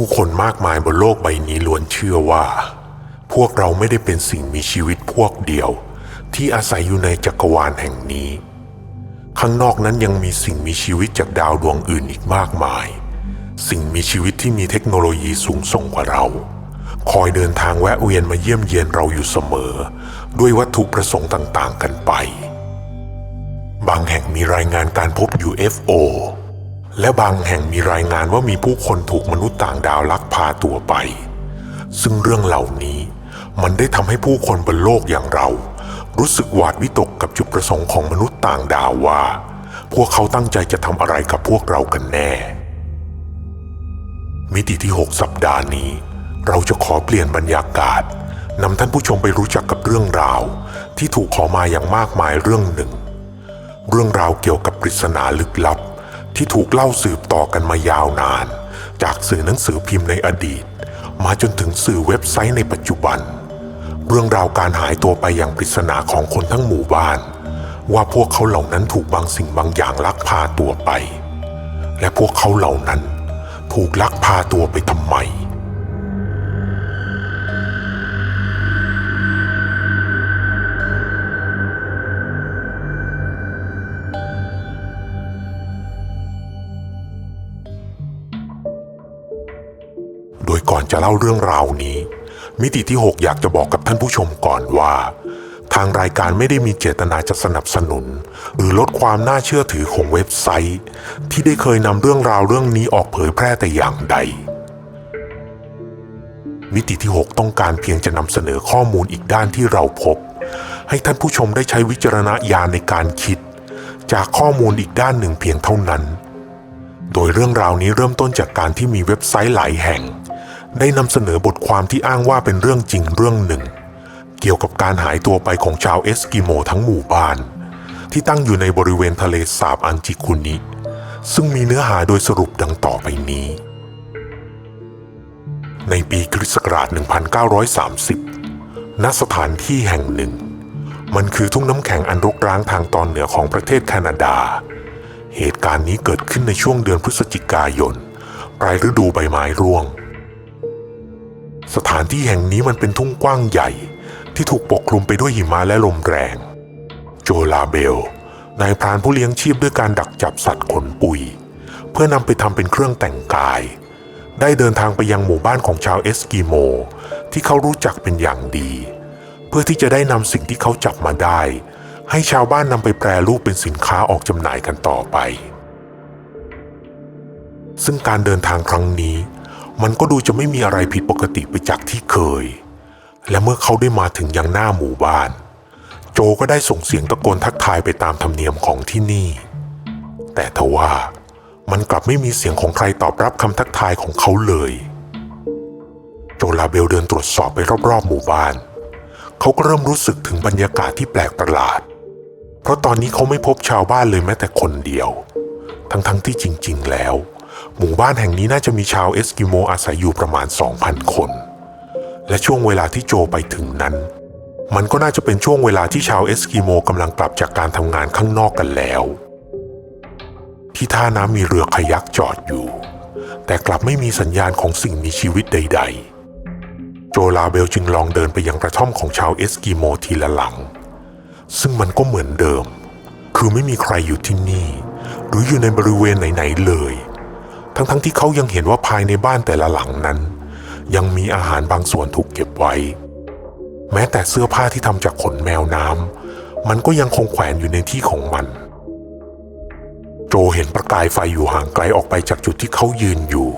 ผู้คนมากมายบนโลกใบนี้ล้วนเชื่อว่า พวกเราไม่ได้เป็นสิ่งมีชีวิตพวกเดียว ที่อาศัยอยู่ในจักรวาลแห่งนี้ ข้างนอกนั้นยังมีสิ่งมีชีวิตจากดาวดวงอื่นอีกมากมาย สิ่งมีชีวิตที่มีเทคโนโลยีสูงส่งกว่าเรา คอยเดินทางแวะเวียนมาเยี่ยมเยียนเราอยู่เสมอ ด้วยวัตถุประสงค์ต่างๆ กันไป บางแห่งมีรายงานการพบ UFO และบางแห่งมีรายงานว่ามีผู้คนถูกมนุษย์ต่างดาวลักพาตัวไป ซึ่งเรื่องเหล่านี้มันได้ทำให้ผู้คนบนโลกอย่างเรา รู้สึกหวาดวิตกกับจุดประสงค์ของมนุษย์ต่างดาวว่า พวกเขาตั้งใจจะทำอะไรกับพวกเรากันแน่ มิติที่ 6 สัปดาห์นี้ เราจะขอเปลี่ยนบรรยากาศนำท่านผู้ชมไปรู้จักกับเรื่องราว ที่ถูกขอมาอย่างมากมายเรื่องหนึ่ง เรื่องราวเกี่ยวกับปริศนาลึกลับ ที่ถูกเล่าสืบต่อกันมายาวนาน จากสื่อหนังสือพิมพ์ในอดีต มาจนถึงสื่อเว็บไซต์ในปัจจุบัน เรื่องราวการหายตัวไปอย่างปริศนาของคนทั้งหมู่บ้าน ว่าพวกเขาเหล่านั้นถูกบางสิ่งบางอย่างลักพาตัวไป และพวกเขาเหล่านั้นถูกลักพาตัวไปทำไม จะเล่าเรื่องราวนี้ มิติที่ 6 อยากจะบอกกับท่านผู้ชมก่อนว่า ทางรายการไม่ได้มีเจตนาจะสนับสนุน หรือลดความน่าเชื่อถือของเว็บไซต์ ที่ได้เคยนำเรื่องราวเรื่องนี้ออกเผยแพร่แต่อย่างใด มิติที่ 6 ต้องการเพียงจะนำเสนอข้อมูลอีกด้านที่เราพบ ให้ท่านผู้ชมได้ใช้วิจารณญาณในการคิด จากข้อมูลอีกด้านหนึ่งเพียงเท่านั้นโดยเรื่องราวนี้เริ่มต้นจากการที่มีเว็บไซต์หลายแห่ง ได้นำเสนอบทความที่อ้างว่าเป็นเรื่องจริงเรื่องหนึ่ง เกี่ยวกับการหายตัวไปของชาวเอสกิโมทั้งหมู่บ้าน ที่ตั้งอยู่ในบริเวณทะเลสาบอันจิคุนิ ซึ่งมีเนื้อหาโดยสรุปดังต่อไปนี้ ในปีคริสต์ศักราช 1930 ณ สถานที่แห่งหนึ่ง มันคือทุ่งน้ำแข็งอันรกร้างทางตอนเหนือของประเทศแคนาดา เหตุการณ์นี้เกิดขึ้นในช่วงเดือนพฤศจิกายน ปลายฤดูใบไม้ร่วง สถานที่แห่งนี้มันเป็นทุ่งกว้างใหญ่ ที่ถูกปกคลุมไปด้วยหิมะและลมแรง โจลาเบล นายพรานผู้เลี้ยงชีพด้วยการดักจับสัตว์ขนปุย เพื่อนำไปทำเป็นเครื่องแต่งกาย ได้เดินทางไปยังหมู่บ้านของชาวเอสกิโม ที่เขารู้จักเป็นอย่างดี เพื่อที่จะได้นำสิ่งที่เขาจับมาได้ ให้ชาวบ้านนำไปแปรรูปเป็นสินค้าออกจำหน่ายกันต่อไป ซึ่งการเดินทางครั้งนี้ มันก็ดูจะไม่มีอะไรผิดปกติไปจากที่เคย และเมื่อเขาได้มาถึงยังหน้าหมู่บ้าน โจก็ได้ส่งเสียงตะโกนทักทายไปตามธรรมเนียมของที่นี่ แต่ทว่ามันกลับไม่มีเสียงของใครตอบรับคำทักทายของเขาเลย โจลาเบลเดินตรวจสอบไปรอบๆหมู่บ้าน เขาก็เริ่มรู้สึกถึงบรรยากาศที่แปลกประหลาด เพราะตอนนี้เขาไม่พบชาวบ้านเลยแม้แต่คนเดียว ทั้งๆทที่จริง ๆ แล้ว หมู่บ้านแห่งนี้น่าจะมีชาวเอสกิโมอาศัยอยู่ประมาณ 2,000 คน และช่วงเวลาที่โจไปถึงนั้น มันก็น่าจะเป็นช่วงเวลาที่ชาวเอสกิโมกำลังกลับจากการทำงานข้างนอกกันแล้ว ที่ท่าน้ำมีเรือคายักจอดอยู่ แต่กลับไม่มีสัญญาณของสิ่งมีชีวิตใด ๆ โจลาเบลจึงลองเดินไปยังกระท่อมของชาวเอสกิโมทีละหลัง ซึ่งมันก็เหมือนเดิม คือไม่มีใครอยู่ที่นี่ หรืออยู่ในบริเวณไหนๆเลย ทั้งๆทที่เขายังเห็นว่าภายในบ้านแต่ละหลังนั้น ยังมีอาหารบางส่วนถูกเก็บไว้ แม้แต่เสื้อผ้าที่ทำจากขนแมวน้ำมันก็ยังคงแขวนอยู่ในที่ของมัน โจเห็นประกายไฟอยู่ห่างไกลออกไปจากจุดที่เขายืนอยู่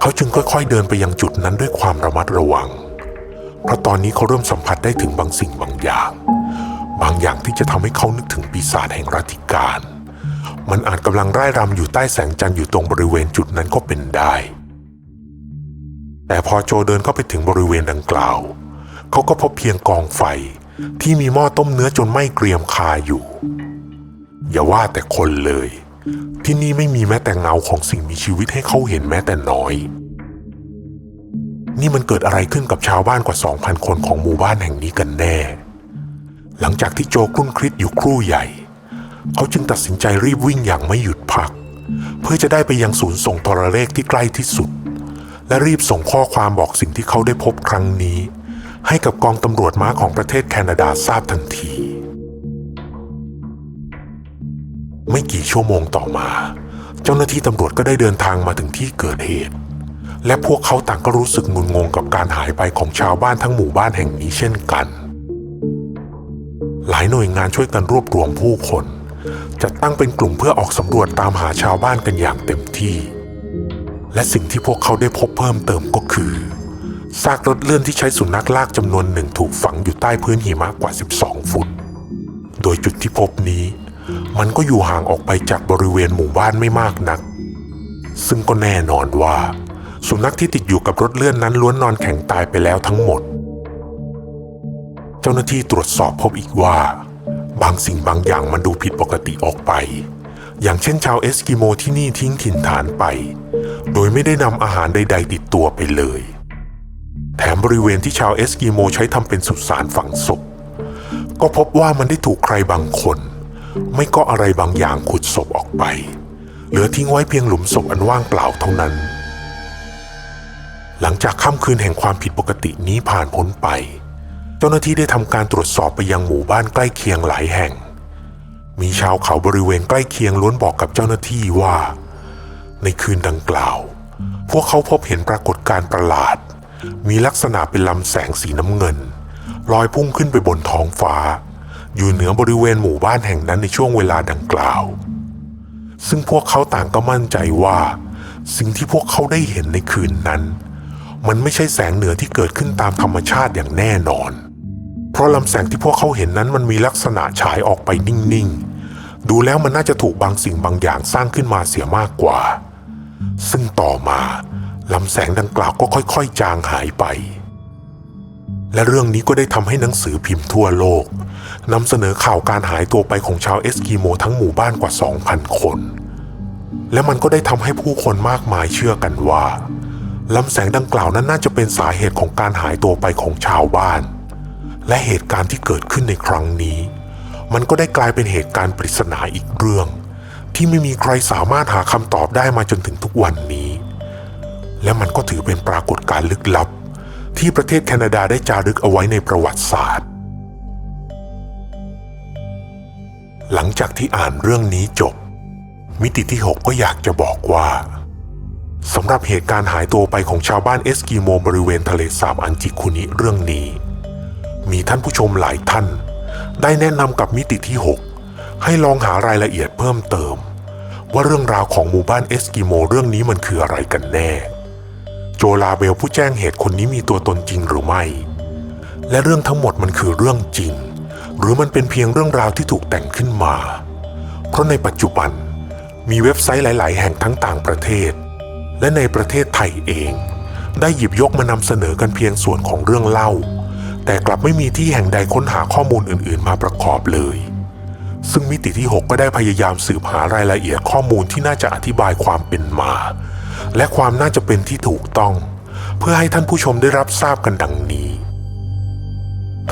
เขาจึงค่อยๆเดินไปยังจุดนั้นด้วยความระมัดระวัง เพราะตอนนี้เขาเริ่มสัมผัสได้ถึงบางสิ่งบางอย่าง บางอย่างที่จะทำให้เขานึกถึงปีศาจแห่งรัติการ มันอาจกำลังร่ายรำอยู่ใต้แสงจันทร์อยู่ตรงบริเวณจุดนั้นก็เป็นได้ แต่พอโจเดินเข้าไปถึงบริเวณดังกล่าว เขาก็พบเพียงกองไฟที่มีหม้อต้มเนื้อจนไหม้เกรียมคาอยู่ อย่าว่าแต่คนเลย ที่นี่ไม่มีแม้แต่เงาของสิ่งมีชีวิตให้เขาเห็นแม้แต่น้อย นี่มันเกิดอะไรขึ้นกับชาวบ้านกว่า 2,000 คนของหมู่บ้านแห่งนี้กันแน่ หลังจากที่โจครุ่นคิดอยู่ครู่ใหญ่ เขาจึงตัดสินใจรีบวิ่งอย่างไม่หยุดพัก เพื่อจะได้ไปยังศูนย์ส่งโทรเลขที่ใกล้ที่สุด และรีบส่งข้อความบอกสิ่งที่เขาได้พบครั้งนี้ ให้กับกองตำรวจม้าของประเทศแคนาดาทราบทันที ไม่กี่ชั่วโมงต่อมา เจ้าหน้าที่ตำรวจก็ได้เดินทางมาถึงที่เกิดเหตุ และพวกเขาต่างก็รู้สึกงุนงงกับการหายไปของชาวบ้านทั้งหมู่บ้านแห่งนี้เช่นกัน หลายหน่วยงานช่วยกันรวบรวมผู้คน จัดตั้งเป็นกลุ่มเพื่อออกสำรวจตามหาชาวบ้านกันอย่างเต็มที่ และสิ่งที่พวกเขาได้พบเพิ่มเติมก็คือซากรถเลื่อนที่ใช้สุนัขลากจำนวนหนึ่งถูกฝังอยู่ใต้พื้นหิมะกว่า 12 ฟุต โดยจุดที่พบนี้ มันก็อยู่ห่างออกไปจากบริเวณหมู่บ้านไม่มากนัก ซึ่งก็แน่นอนว่า สุนัขที่ติดอยู่กับรถเลื่อนนั้นล้วนนอนแข็งตายไปแล้วทั้งหมด เจ้าหน้าที่ตรวจสอบพบอีกว่า บางสิ่งบางอย่างมันดูผิดปกติออกไป อย่างเช่นชาวเอสกิโมที่นี่ทิ้งถิ่นฐานไป โดยไม่ได้นำอาหารใด ๆ ติดตัวไปเลย แถมบริเวณที่ชาวเอสกิโมใช้ทำเป็นสุสานฝังศพ ก็พบว่ามันได้ถูกใครบางคน ไม่ก็อะไรบางอย่างขุดศพออกไป เหลือทิ้งไว้เพียงหลุมศพอันว่างเปล่าเท่านั้น หลังจากค่ำคืนแห่งความผิดปกตินี้ผ่านพ้นไป เจ้าหน้าที่ได้ทำการตรวจสอบไปยังหมู่บ้านใกล้เคียงหลายแห่ง มีชาวเขาบริเวณใกล้เคียงล้วนบอกกับเจ้าหน้าที่ว่า ในคืนดังกล่าว พวกเขาพบเห็นปรากฏการณ์ประหลาด มีลักษณะเป็นลำแสงสีน้ำเงิน ลอยพุ่งขึ้นไปบนท้องฟ้า อยู่เหนือบริเวณหมู่บ้านแห่งนั้นในช่วงเวลาดังกล่าว ซึ่งพวกเขาต่างก็มั่นใจว่า สิ่งที่พวกเขาได้เห็นในคืนนั้นมันไม่ใช่แสงเหนือที่เกิดขึ้นตามธรรมชาติอย่างแน่นอน ราะลำแสงที่พวกเขาเห็นนั้นมันมีลักษณะฉายออกไปนิ่งๆ ดูแล้วมันน่าจะถูกบางสิ่งบางอย่างสร้างขึ้นมาเสียมากกว่า ซึ่งต่อมาลำแสงดังกล่าวก็ค่อยๆ จางหายไป และเรื่องนี้ก็ได้ทำให้หนังสือพิมพ์ทั่วโลกนำเสนอข่าวการหายตัวไปของชาวเอสกิโมทั้งหมู่บ้านกว่า 2,000 คน และมันก็ได้ทำให้ผู้คนมากมายเชื่อกันว่าลำแสงดังกล่าวนั้นน่าจะเป็นสาเหตุของการหายตัวไปของชาวบ้าน และเหตุการณ์ที่เกิดขึ้นในครั้งนี้ มันก็ได้กลายเป็นเหตุการณ์ปริศนาอีกเรื่อง ที่ไม่มีใครสามารถหาคำตอบได้มาจนถึงทุกวันนี้ และมันก็ถือเป็นปรากฏการณ์ลึกลับ ที่ประเทศแคนาดาได้จารึกเอาไว้ในประวัติศาสตร์ หลังจากที่อ่านเรื่องนี้จบ มิติที่ 6 ก็อยากจะบอกว่าสำหรับเหตุการณ์หายตัวไปของชาวบ้านเอสกิโมบริเวณทะเลสาบอันจิคุนิเรื่องนี้ มีท่านผู้ชมหลายท่าน ได้แนะนำกับมิติที่ 6 ให้ลองหารายละเอียดเพิ่มเติม ว่าเรื่องราวของหมู่บ้านเอสกิโมเรื่องนี้มันคืออะไรกันแน่ โจลาเบลผู้แจ้งเหตุคนนี้มีตัวตนจริงหรือไม่ และเรื่องทั้งหมดมันคือเรื่องจริง หรือมันเป็นเพียงเรื่องราวที่ถูกแต่งขึ้นมา เพราะในปัจจุบันมีเว็บไซต์หลาย ๆ แห่งทั้งต่างประเทศ และในประเทศไทยเอง ได้หยิบยกมานำเสนอกันเพียงส่วนของเรื่องเล่า แต่กลับไม่มีที่แห่งใดค้นหาข้อมูลอื่น ๆ มาประกอบเลย ซึ่งมิติที่ 6 ก็ได้พยายามสืบหารายละเอียดข้อมูลที่น่าจะอธิบายความเป็นมา และความน่าจะเป็นที่ถูกต้อง เพื่อให้ท่านผู้ชมได้รับทราบกันดังนี้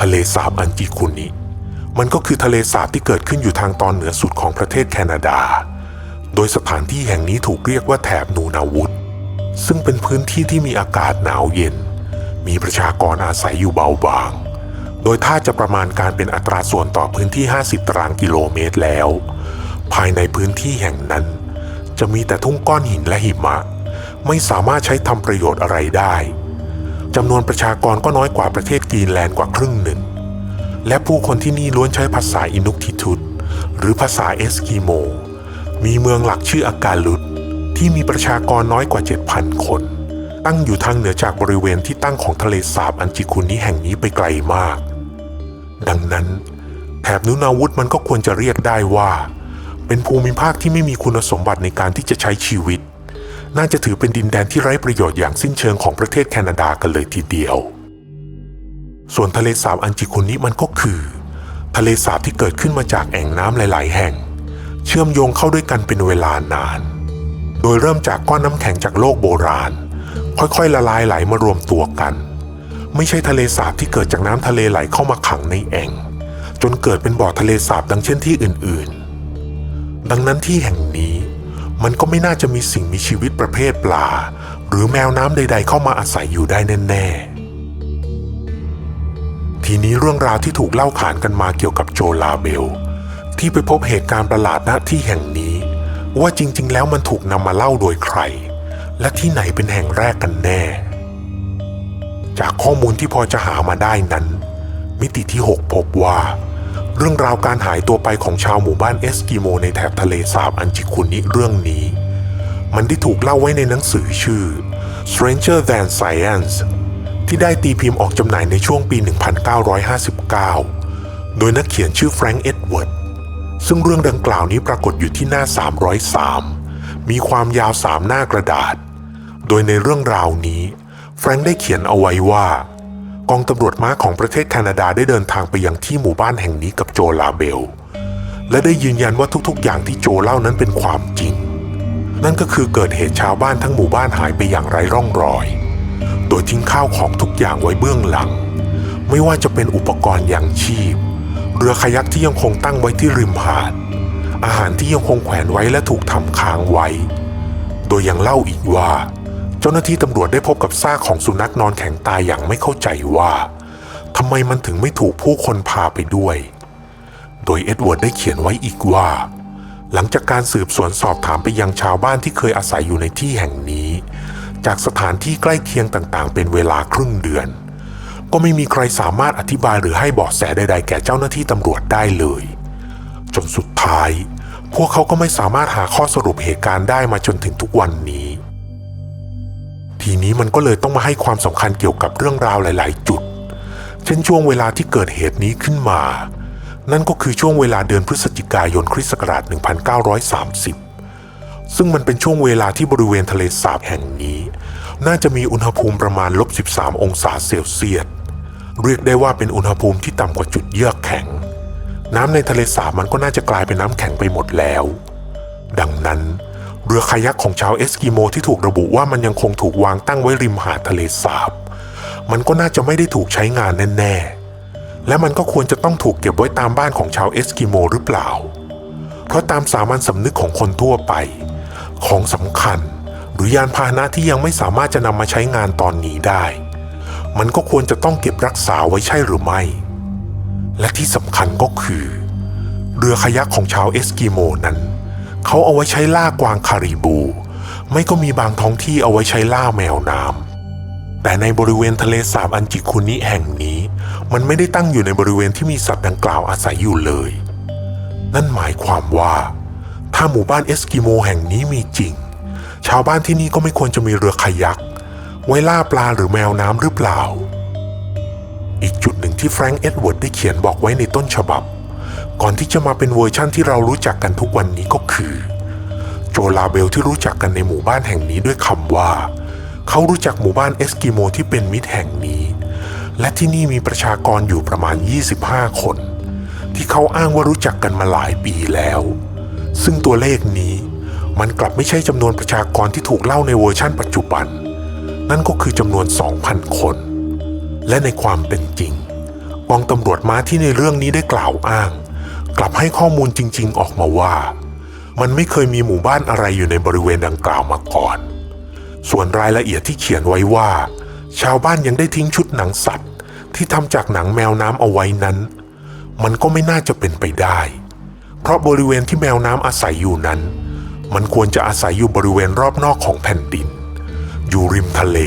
ทะเลสาบอันจิคุนิ มันก็คือทะเลสาบที่เกิดขึ้นอยู่ทางตอนเหนือสุดของประเทศแคนาดา โดยสถานที่แห่งนี้ถูกเรียกว่าแถบนูนาวุธซึ่งเป็นพื้นที่ที่มีอากาศหนาวเย็น มีประชากรอาศัยอยู่เบาบาง โดยถ้าจะประมาณการเป็นอัตราส่วนต่อพื้นที่ 50 ตารางกิโลเมตรแล้ว ภายในพื้นที่แห่งนั้น จะมีแต่ทุ่งก้อนหินและหิมะ ไม่สามารถใช้ทำประโยชน์อะไรได้จำนวนประชากรก็น้อยกว่าประเทศกรีนแลนด์กว่าครึ่งหนึ่ง และผู้คนที่นี่ล้วนใช้ภาษาอินุกทิทุตหรือภาษาเอสกิโม มีเมืองหลักชื่ออากาลุดที่มีประชากรน้อยกว่า 7,000 คน ตั้งอยู่ทางเหนือจากบริเวณที่ตั้งของทะเลสาบอันจิคุนิแห่งนี้ไปไกลมาก ดังนั้นแถบนุนาวุธมันก็ควรจะเรียกได้ว่า เป็นภูมิภาคที่ไม่มีคุณสมบัติในการที่จะใช้ชีวิต น่าจะถือเป็นดินแดนที่ไร้ประโยชน์อย่างสิ้นเชิงของประเทศแคนาดากันเลยทีเดียว ส่วนทะเลสาบอันจิคุนิมันก็คือ ทะเลสาบที่เกิดขึ้นมาจากแอ่งน้ำหลาย ๆ แห่ง เชื่อมโยงเข้าด้วยกันเป็นเวลานาน โดยเริ่มจากก้อนน้ำแข็งจากโลกโบราณ ค่อยๆละลายไหลมารวมตัวกัน ไม่ใช่ทะเลสาบที่เกิดจากน้ำทะเลไหลเข้ามาขังในแอ่ง จนเกิดเป็นบ่อทะเลสาบดังเช่นที่อื่นๆ ดังนั้นที่แห่งนี้ มันก็ไม่น่าจะมีสิ่งมีชีวิตประเภทปลา หรือแมวน้ำใด ๆ เข้ามาอาศัยอยู่ได้แน่ๆ ทีนี้เรื่องราวที่ถูกเล่าขานกันมาเกี่ยวกับโจลาเบล ที่ไปพบเหตุการณ์ประหลาดณที่แห่งนี้ ว่าจริง ๆ แล้วมันถูกนำมาเล่าโดยใคร และที่ไหนเป็นแห่งแรกกันแน่ จากข้อมูลที่พอจะหามาได้นั้น มิติที่ 6 พบว่า เรื่องราวการหายตัวไปของชาวหมู่บ้านเอสกิโมในแถบทะเลสาบอันจิคุนิเรื่องนี้ มันได้ถูกเล่าไว้ในหนังสือชื่อ Stranger Than Science ที่ได้ตีพิมพ์ออกจำหน่ายในช่วงปี 1959 โดยนักเขียนชื่อแฟรงค์เอ็ดเวิร์ดซึ่งเรื่องดังกล่าวนี้ปรากฏอยู่ที่หน้า 303 มีความยาว 3 หน้ากระดาษ โดยในเรื่องราวนี้แฟรงค์ได้เขียนเอาไว้ว่า กองตำรวจม้าของประเทศแคนาดาได้เดินทางไปยังที่หมู่บ้านแห่งนี้กับโจลาเบล และได้ยืนยันว่าทุกๆ อย่างที่โจเล่านั้นเป็นความจริง นั่นก็คือเกิดเหตุชาวบ้านทั้งหมู่บ้านหายไปอย่างไร้ร่องรอย โดยทิ้งข้าวของทุกอย่างไว้เบื้องหลัง ไม่ว่าจะเป็นอุปกรณ์ยังชีพ เรือคายักที่ยังคงตั้งไว้ที่ริมหาด อาหารที่ยังคงแขวนไว้และถูกทำค้างไว้ โดยยังเล่าอีกว่า เจ้าหน้าที่ตำรวจได้พบกับซากของสุนัขนอนแข็งตายอย่างไม่เข้าใจว่าทำไมมันถึงไม่ถูกผู้คนพาไปด้วย โดยเอ็ดเวิร์ดได้เขียนไว้อีกว่า หลังจากการสืบสวนสอบถามไปยังชาวบ้านที่เคยอาศัยอยู่ในที่แห่งนี้ จากสถานที่ใกล้เคียงต่างๆ เป็นเวลาครึ่งเดือน ก็ไม่มีใครสามารถอธิบายหรือให้เบาะแสใดๆ แก่เจ้าหน้าที่ตำรวจได้เลย จนสุดท้าย พวกเขาก็ไม่สามารถหาข้อสรุปเหตุการณ์ได้มาจนถึงทุกวันนี้ ทีนี้มันก็เลยต้องมาให้ความสำคัญเกี่ยวกับเรื่องราวหลาย ๆ จุด เช่นช่วงเวลาที่เกิดเหตุนี้ขึ้นมา นั่นก็คือช่วงเวลาเดือนพฤศจิกายนคริสต์ศักราช 1930 ซึ่งมันเป็นช่วงเวลาที่บริเวณทะเลสาบแห่งนี้ น่าจะมีอุณหภูมิประมาณลบ 13 องศาเซลเซียส เรียกได้ว่าเป็นอุณหภูมิที่ต่ำกว่าจุดเยือกแข็ง น้ำในทะเลสาบมันก็น่าจะกลายเป็นน้ำแข็งไปหมดแล้ว ดังนั้น เรือคายักของชาวเอสกิโมที่ถูกระบุว่ามันยังคงถูกวางตั้งไว้ริมหาดทะเลสาบ มันก็น่าจะไม่ได้ถูกใช้งานแน่ๆ และมันก็ควรจะต้องถูกเก็บไว้ตามบ้านของชาวเอสกิโมหรือเปล่า เพราะตามสามัญสำนึกของคนทั่วไป ของสำคัญ หรือยานพาหนะที่ยังไม่สามารถจะนำมาใช้งานตอนนี้ได้ มันก็ควรจะต้องเก็บรักษาไว้ใช่หรือไม่ และที่สำคัญก็คือ เรือคายักของชาวเอสกิโมนั้น เขาเอาไว้ใช้ล่ากวางคาริบู ไม่ก็มีบางท้องที่เอาไว้ใช้ล่าแมวน้ำแต่ในบริเวณทะเลสาบอันจิคุนิแห่งนี้ มันไม่ได้ตั้งอยู่ในบริเวณที่มีสัตว์ดังกล่าวอาศัยอยู่เลย นั่นหมายความว่า ถ้าหมู่บ้านเอสกิโมแห่งนี้มีจริง ชาวบ้านที่นี่ก็ไม่ควรจะมีเรือคายัก ไว้ล่าปลาหรือแมวน้ำหรือเปล่า อีกจุดหนึ่งที่แฟรงค์เอ็ดเวิร์ดได้เขียนบอกไว้ในต้นฉบับ ก่อนที่จะมาเป็นเวอร์ชั่นที่เรารู้จักกันทุกวันนี้ก็คือ โจลาเบลที่รู้จักกันในหมู่บ้านแห่งนี้ด้วยคำว่า เขารู้จักหมู่บ้านเอสกิโมที่เป็นมิตรแห่งนี้ และที่นี่มีประชากรอยู่ประมาณ 25 คน ที่เขาอ้างว่ารู้จักกันมาหลายปีแล้ว ซึ่งตัวเลขนี้มันกลับไม่ใช่จำนวนประชากรที่ถูกเล่าในเวอร์ชั่นปัจจุบัน นั่นก็คือจำนวน 2,000 คน และในความเป็นจริงกองตำรวจม้าที่ในเรื่องนี้ได้กล่าวอ้าง กลับให้ข้อมูลจริง ๆ ออกมาว่า มันไม่เคยมีหมู่บ้านอะไรอยู่ในบริเวณดังกล่าวมาก่อน ส่วนรายละเอียดที่เขียนไว้ว่า ชาวบ้านยังได้ทิ้งชุดหนังสัตว์ ที่ทำจากหนังแมวน้ำเอาไว้นั้น มันก็ไม่น่าจะเป็นไปได้ เพราะบริเวณที่แมวน้ำอาศัยอยู่นั้น มันควรจะอาศัยอยู่บริเวณรอบนอกของแผ่นดิน อยู่ริมทะเล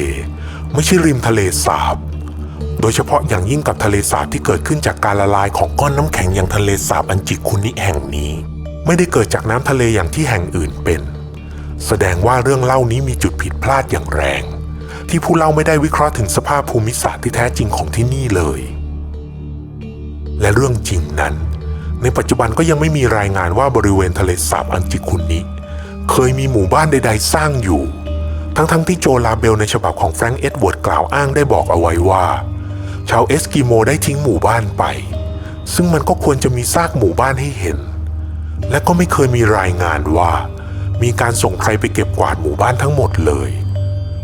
ไม่ใช่ริมทะเลสาบ โดยเฉพาะอย่างยิ่งกับทะเลสาบที่เกิดขึ้นจากการละลายของก้อนน้ำแข็งอย่างทะเลสาบอันจิคุนิแห่งนี้ ไม่ได้เกิดจากน้ำทะเลอย่างที่แห่งอื่นเป็น แสดงว่าเรื่องเล่านี้มีจุดผิดพลาดอย่างแรง ที่ผู้เล่าไม่ได้วิเคราะห์ถึงสภาพภูมิศาสตร์ที่แท้จริงของที่นี่เลย และเรื่องจริงนั้น ในปัจจุบันก็ยังไม่มีรายงานว่าบริเวณทะเลสาบอันจิคุนิเคยมีหมู่บ้านใด ๆ สร้างอยู่ ทั้งๆทที่โจลาเบลในฉบับของแฟรงค์เอ็ดเวิร์ดกล่าวอ้างได้บอกเอาไว้ว่า ชาวเอสกิโมได้ทิ้งหมู่บ้านไป ซึ่งมันก็ควรจะมีซากหมู่บ้านให้เห็น และก็ไม่เคยมีรายงานว่า มีการส่งใครไปเก็บกวาดหมู่บ้านทั้งหมดเลย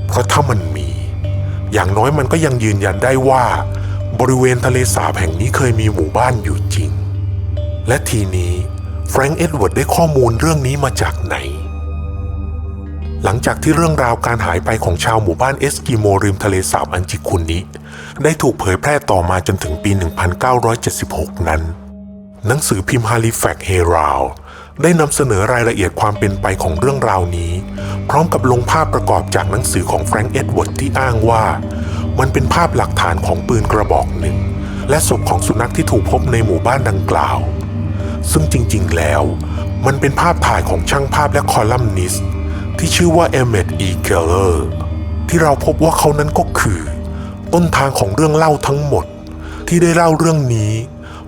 เพราะถ้ามันมี อย่างน้อยมันก็ยังยืนยันได้ว่า บริเวณทะเลสาบแห่งนี้เคยมีหมู่บ้านอยู่จริง และทีนี้แฟรงค์เอ็ดเวิร์ดได้ข้อมูลเรื่องนี้มาจากไหน หลังจากที่เรื่องราวการหายไปของชาวหมู่บ้านเอสกิโมริมทะเลสาบอันจิคุนิได้ถูกเผยแพร่ต่อมาจนถึงปี 1976 นั้น หนังสือพิมพ์ Halifax Herald ได้นำเสนอรายละเอียดความเป็นไปของเรื่องราวนี้ พร้อมกับลงภาพประกอบจากหนังสือของแฟรงก์เอ็ดเวิร์ดที่อ้างว่า มันเป็นภาพหลักฐานของปืนกระบอกหนึ่ง และศพของสุนัขที่ถูกพบในหมู่บ้านดังกล่าว ซึ่งจริงๆแล้ว มันเป็นภาพถ่ายของช่างภาพและคอลัมนิสต์ ที่ชื่อว่าเอเมดอีเกลเลอร์ที่เราพบว่าเขานั้นก็คือ ต้นทางของเรื่องเล่าทั้งหมด ที่ได้เล่าเรื่องนี้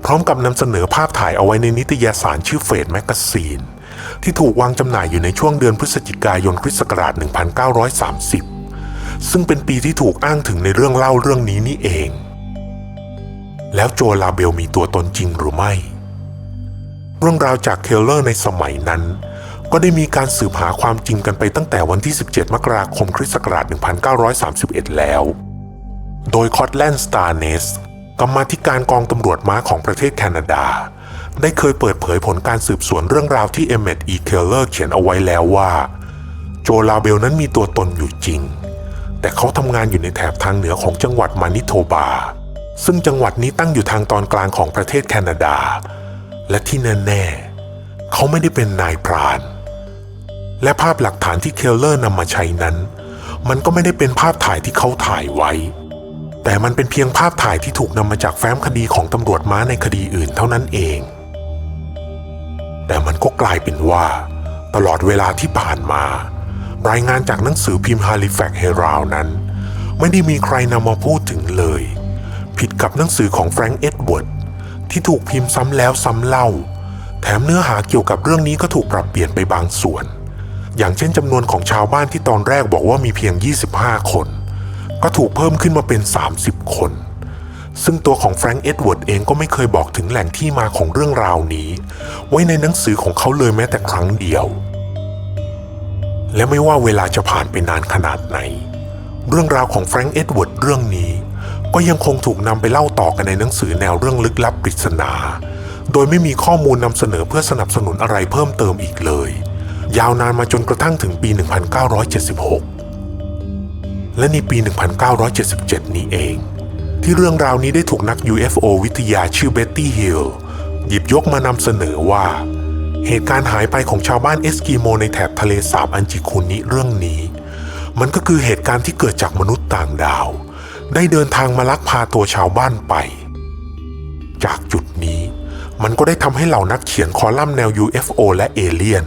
พร้อมกับนำเสนอภาพถ่ายเอาไว้ในนิตยสารชื่อเฟดแมกกาซีนที่ถูกวางจำหน่ายอยู่ในช่วงเดือนพฤศจิกายนคริสต์ศักราช 1930 ซึ่งเป็นปีที่ถูกอ้างถึงในเรื่องเล่าเรื่องนี้นี่เอง แล้วโจลาเบลมีตัวตนจริงหรือไม่ เรื่องราวจากเคลเลอร์ในสมัยนั้น ก็ได้มีการสืบหาความจริงกันไปตั้งแต่วันที่ 17 มกราคมคริสต์ศักราช 1931 แล้ว โดยคอตแลนด์สตาร์เนสกรรมาธิการกองตำรวจม้าของประเทศแคนาดา ได้เคยเปิดเผยผลการสืบสวนเรื่องราวที่เอเมดอีเคลเลอร์เขียนเอาไว้แล้วว่า โจลาเบลนั้นมีตัวตนอยู่จริง แต่เขาทำงานอยู่ในแถบทางเหนือของจังหวัดมานิโทบา ซึ่งจังหวัดนี้ตั้งอยู่ทางตอนกลางของประเทศแคนาดา และที่แน่ๆเขาไม่ได้เป็นนายพราน และภาพหลักฐานที่เคลเลอร์นำมาใช้นั้น มันก็ไม่ได้เป็นภาพถ่ายที่เขาถ่ายไว้ แต่มันเป็นเพียงภาพถ่ายที่ถูกนำมาจากแฟ้มคดีของตำรวจม้าในคดีอื่นเท่านั้นเอง แต่มันก็กลายเป็นว่า ตลอดเวลาที่ผ่านมา รายงานจากหนังสือพิมพ์ Halifax Herald นั้น ไม่ได้มีใครนำมาพูดถึงเลย ผิดกับหนังสือของแฟรงก์เอ็ดเวิร์ดที่ถูกพิมพ์ซ้ำแล้วซ้ำเล่า แถมเนื้อหาเกี่ยวกับเรื่องนี้ก็ถูกปรับเปลี่ยนไปบางส่วน อย่างเช่นจำนวนของชาวบ้านที่ตอนแรกบอกว่ามีเพียง 25 คน ก็ถูกเพิ่มขึ้นมาเป็น 30 คน ซึ่งตัวของแฟรงก์เอ็ดเวิร์ดเองก็ไม่เคยบอกถึงแหล่งที่มาของเรื่องราวนี้ ไว้ในหนังสือของเขาเลยแม้แต่ครั้งเดียว และไม่ว่าเวลาจะผ่านไปนานขนาดไหน เรื่องราวของแฟรงก์เอ็ดเวิร์ดเรื่องนี้ ก็ยังคงถูกนำไปเล่าต่อกันในหนังสือแนวเรื่องลึกลับปริศนา โดยไม่มีข้อมูลนำเสนอเพื่อสนับสนุนอะไรเพิ่มเติมอีกเลย ยาวนานมาจนกระทั่งถึงปี 1976 และในปี 1977 นี้เอง ที่เรื่องราวนี้ได้ถูกนัก UFO วิทยาชื่อเบ็ตตี้ฮิลหยิบยกมานำเสนอว่า เหตุการณ์หายไปของชาวบ้านเอสกิโมในแถบทะเลสาบอันจิคุนิเรื่องนี้ มันก็คือเหตุการณ์ที่เกิดจากมนุษย์ต่างดาว ได้เดินทางมาลักพาตัวชาวบ้านไป จากจุดนี้มันก็ได้ทำให้เหล่านักเขียนคอลัมน์แนว UFO และเอเลี่ยน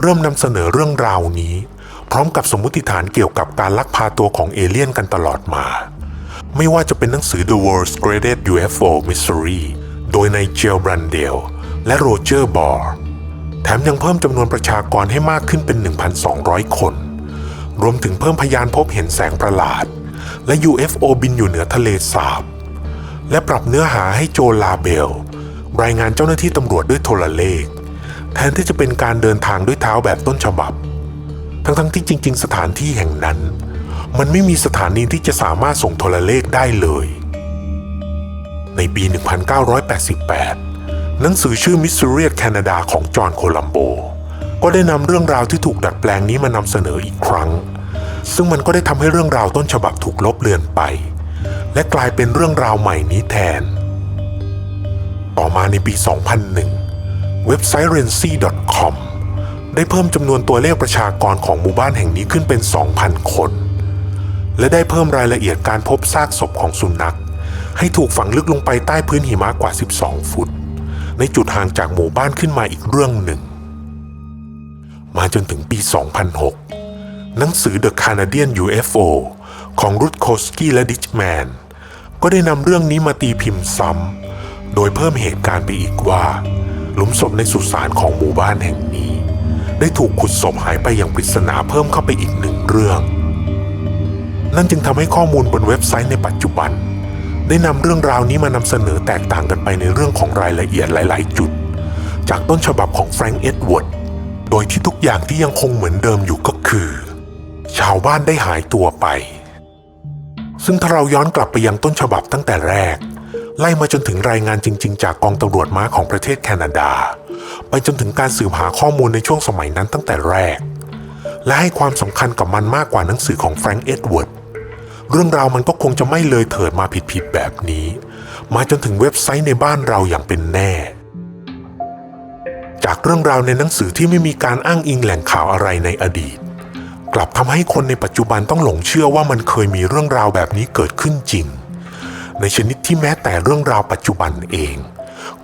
เริ่มนำเสนอเรื่องราวนี้ พร้อมกับสมมติฐานเกี่ยวกับการลักพาตัวของเอเลี่ยนกันตลอดมา ไม่ว่าจะเป็นหนังสือ The World's Greatest UFO Mystery โดยในเจลบรันเดลและโรเจอร์บอร์แถมยังเพิ่มจำนวนประชากรให้มากขึ้นเป็น 1,200 คน รวมถึงเพิ่มพยานพบเห็นแสงประหลาด และ UFO บินอยู่เหนือทะเลสาบ และปรับเนื้อหาให้โจลาเบล รายงานเจ้าหน้าที่ตำรวจด้วยโทรเลข แทนที่จะเป็นการเดินทางด้วยเท้าแบบต้นฉบับ ทั้งๆทที่จริง ๆ สถานที่แห่งนั้น มันไม่มีสถานีที่จะสามารถส่งโทรเลขได้เลย ในปี 1988 หนังสือชื่อ Mystery Canada ของจอห์นโคลัมโบ ก็ได้นำเรื่องราวที่ถูกดัดแปลงนี้มานำเสนออีกครั้ง ซึ่งมันก็ได้ทำให้เรื่องราวต้นฉบับถูกลบเลือนไป และกลายเป็นเรื่องราวใหม่นี้แทน ต่อมาในปี 2001 เว็บไซต์ rency.com ได้เพิ่มจำนวนตัวเลขประชากรของหมู่บ้านแห่งนี้ขึ้นเป็น 2,000 คน และได้เพิ่มรายละเอียดการพบซากศพของสุนัข ให้ถูกฝังลึกลงไปใต้พื้นหิมะกว่า 12 ฟุต ในจุดห่างจากหมู่บ้านขึ้นมาอีกเรื่องหนึ่ง มาจนถึงปี 2006 หนังสือ The Canadian UFO ของรุดโคสกี้และดิชแมนก็ได้นำเรื่องนี้มาตีพิมพ์ซ้ำ โดยเพิ่มเหตุการณ์ไปอีกว่า หลุมศพในสุสานของหมู่บ้านแห่งนี้ ได้ถูกขุดศพหายไปอย่างปริศนาเพิ่มเข้าไปอีกหนึ่งเรื่อง นั่นจึงทำให้ข้อมูลบนเว็บไซต์ในปัจจุบัน ได้นำเรื่องราวนี้มานำเสนอแตกต่างกันไปในเรื่องของรายละเอียดหลาย ๆ จุด จากต้นฉบับของแฟรงก์เอ็ดเวิร์ดโดยที่ทุกอย่างที่ยังคงเหมือนเดิมอยู่ก็คือ ชาวบ้านได้หายตัวไป ซึ่งถ้าเราย้อนกลับไปยังต้นฉบับตั้งแต่แรก ไล่มาจนถึงรายงานจริง ๆ จากกองตำรวจม้าของประเทศแคนาดา ไปจนถึงการสืบหาข้อมูลในช่วงสมัยนั้นตั้งแต่แรก และให้ความสำคัญกับมันมากกว่าหนังสือของแฟรงก์เอ็ดเวิร์ดเรื่องราวมันก็คงจะไม่เลยเถิดมาผิดๆแบบนี้ มาจนถึงเว็บไซต์ในบ้านเราอย่างเป็นแน่ จากเรื่องราวในหนังสือที่ไม่มีการอ้างอิงแหล่งข่าวอะไรในอดีต กลับทำให้คนในปัจจุบันต้องหลงเชื่อว่ามันเคยมีเรื่องราวแบบนี้เกิดขึ้นจริง ในชนิดที่แม้แต่เรื่องราวปัจจุบันเอง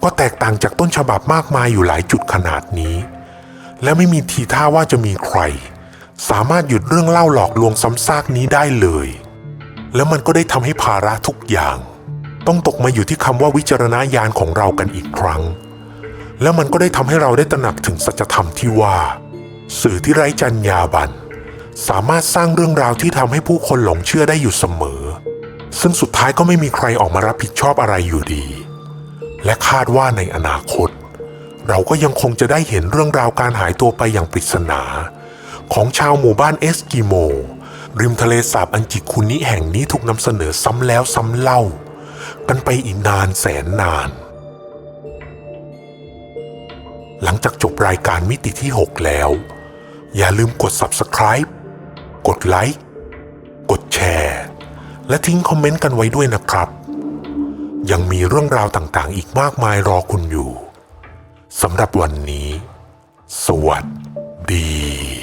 ก็แตกต่างจากต้นฉบับมากมายอยู่หลายจุดขนาดนี้ และไม่มีทีท่าว่าจะมีใคร สามารถหยุดเรื่องเล่าหลอกลวงซ้ำซากนี้ได้เลย แล้วมันก็ได้ทำให้ภาระทุกอย่าง ต้องตกมาอยู่ที่คำว่าวิจารณญาณของเรากันอีกครั้ง แล้วมันก็ได้ทำให้เราได้ตระหนักถึงสัจธรรมที่ว่า สื่อที่ไร้จรรยาบรรณสามารถสร้างเรื่องราวที่ทำให้ผู้คนหลงเชื่อได้อยู่เสมอ ซึ่งสุดท้ายก็ไม่มีใครออกมารับผิดชอบอะไรอยู่ดี และคาดว่าในอนาคต เราก็ยังคงจะได้เห็นเรื่องราวการหายตัวไปอย่างปริศนา ของชาวหมู่บ้านเอสกิโม ริมทะเลสาบอันจิคุนิแห่งนี้ถูกนำเสนอซ้ำแล้วซ้ำเล่า กันไปอีกนานแสนนาน หลังจากจบรายการมิติที่ 6 แล้ว อย่าลืมกด subscribe กดไลค์กดแชร์ และทิ้งคอมเมนต์กันไว้ด้วยนะครับ ยังมีเรื่องราวต่างๆ อีกมากมายรอคุณอยู่สำหรับวันนี้ สวัสดี